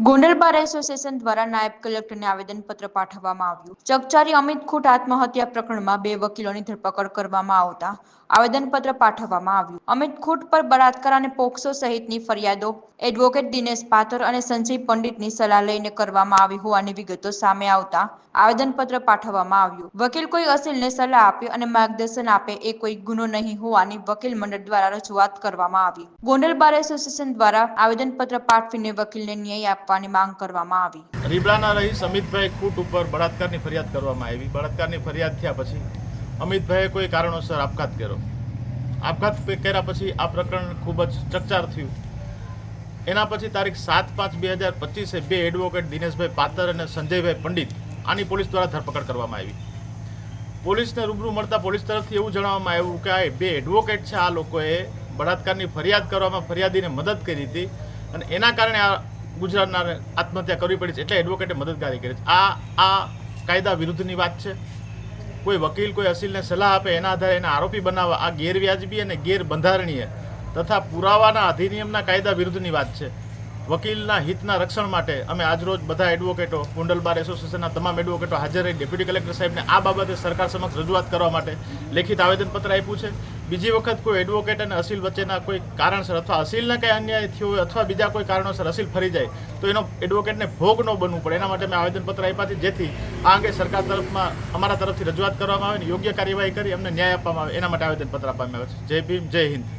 Gondal bar association દ્વારા નાયબ કલેક્ટરને આવેદનપત્ર પાઠવવામાં આવ્યું. ચકચારી અમિત ખોટ આત્મહત્યા પ્રકરણમાં બે વકીલોની ધરપકડ કરવામાં આવતા આવેદનપત્ર પાઠવવામાં આવ્યું. અમિત ખોટ પર બળાત્કાર અને પોક્સો સહિતની ફરિયાદો એડવોકેટ દિનેશ પાથર અને સંજય પંડિતની સલાહ લઈને કરવામાં આવી હોવાની વિગતો સામે આવતા આવેદનપત્ર પાઠવવામાં આવ્યું. વકીલ કોઈ અસીલને સલાહ આપે અને માર્ગદર્શન આપે એ કોઈ ગુનો નહીં હોવાની વકીલ મંડળ દ્વારા રજૂઆત કરવામાં આવી. ગોંડલ બાર એસોસિએશન દ્વારા આવેદનપત્ર પાઠવીને વકીલને ન્યાય આપવાની માંગ કરવામાં આવી. રીબડાના રહી સમિતભાઈ ખૂટ ઉપર બળાત્કારની ફરિયાદ કરવામાં આવી. બળાત્કારની ફરિયાદ થયા પછી અમિતભાઈએ કોઈ કારણોસર આપઘાત કર્યો. આપઘાત કર્યા પછી આ પ્રકરણ ખૂબ જ ચકચાર થયું. એના પછી તારીખ સાત પાંચ બે હજાર પચીસે બે એડવોકેટ દિનેશભાઈ પાતર અને સંજયભાઈ પંડિત આની પોલીસ દ્વારા ધરપકડ કરવામાં આવી. પોલીસને રૂબરૂ મળતા પોલીસ તરફથી એવું જણાવવામાં આવ્યું કે આ બે એડવોકેટ છે. આ લોકોએ બળાત્કારની ફરિયાદ કરવામાં ફરિયાદીને મદદ કરી હતી અને એના કારણે આ ગુજરાતના આત્મહત્યા કરવી પડી છે એટલે એડવોકેટે મદદગારી કરી છે. આ આ કાયદા વિરુદ્ધની વાત છે. કોઈ વકીલ, કોઈ અસીલને સલાહ આપે એના આધારે એને આરોપી બનાવવા, આ ગેરવ્યાજબી અને ગેરબંધારણીય તથા પુરાવાના અધિનિયમના કાયદા વિરુદ્ધની વાત છે. વકીલના હિતના રક્ષણ માટે અમે આજરોજ બધા એડવોકેટો કુંડલ બાર એસોસિએશનના તમામ એડવોકેટો હાજર રહી ડેપ્યુટી કલેક્ટર સાહેબને આ બાબતે સરકાર સમક્ષ રજૂઆત કરવા માટે લેખિત આવેદનપત્ર આપ્યું છે. બીજી વખત કોઈ એડવોકેટ અને અસીલ વચ્ચેના કોઈ કારણસર અથવા અસીલને કંઈ અન્યાય થયો હોય અથવા બીજા કોઈ કારણોસર અસીલ ફરી જાય, તો એનો એડવોકેટને ભોગ ન બનવું પડે. એના માટે મેં આવેદનપત્ર આપ્યા છે, જેથી આ અંગે સરકાર તરફમાં, અમારા તરફથી રજૂઆત કરવામાં આવે અને યોગ્ય કાર્યવાહી કરી અમને ન્યાય આપવામાં આવે. એના માટે આવેદનપત્ર આપવામાં આવે છે. જય ભીમ, જય હિન્દ.